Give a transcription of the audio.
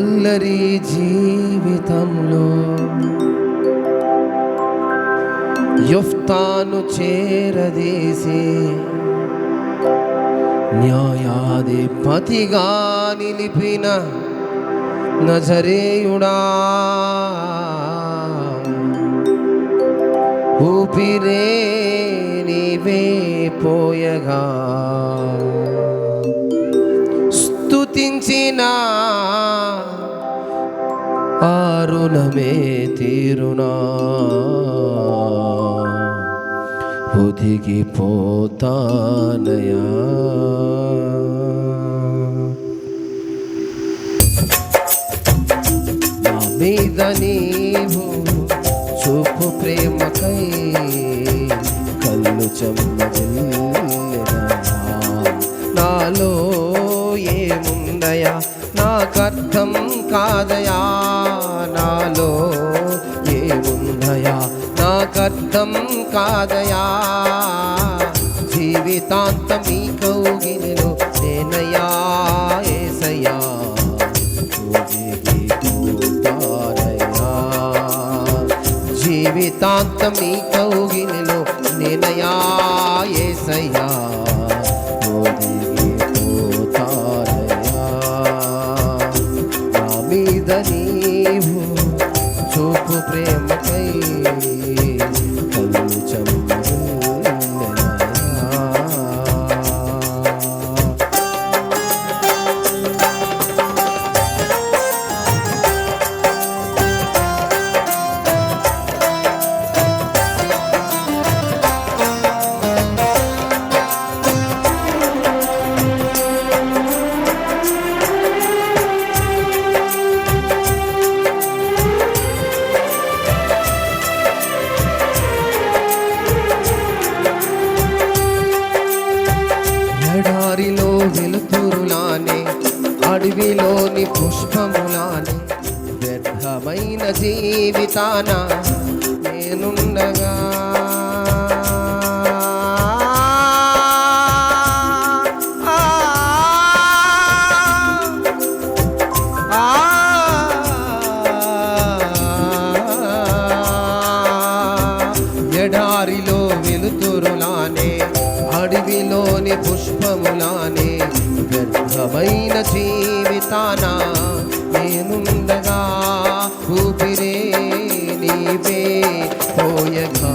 అందరి జీవితంలో యొఫ్తాను చేరదీసి న్యాయాధిపతిగా నిలిపిన నజరేయుడా. ఊపిరే నీవే పోయగా. గుర్తించిన ఆరుణమే తీరునా. ఒదిగిపోతానయా నా మీద నీవు చూపు ప్రేమకై కళ్ళు చెమ్మజిల్లెదా అర్థం కాదయా నాలో ఏముందయా నాకర్థం కాదయా. జీవితాంతం ఈ కౌగిలిలో నేనయా ఏసయా జీవితాంతం ఈ కౌగిలిలో నేనయా? నా భూమిలోని పుష్పములాని వ్యర్థమైన జీవితాన నేనుండగా. ఎడారిలో వెలుతురులానే అడవిలోని పుష్పములానే సుఖమైన జీవితాన నేనుండగా ఊపిరే నీవే పోయగా.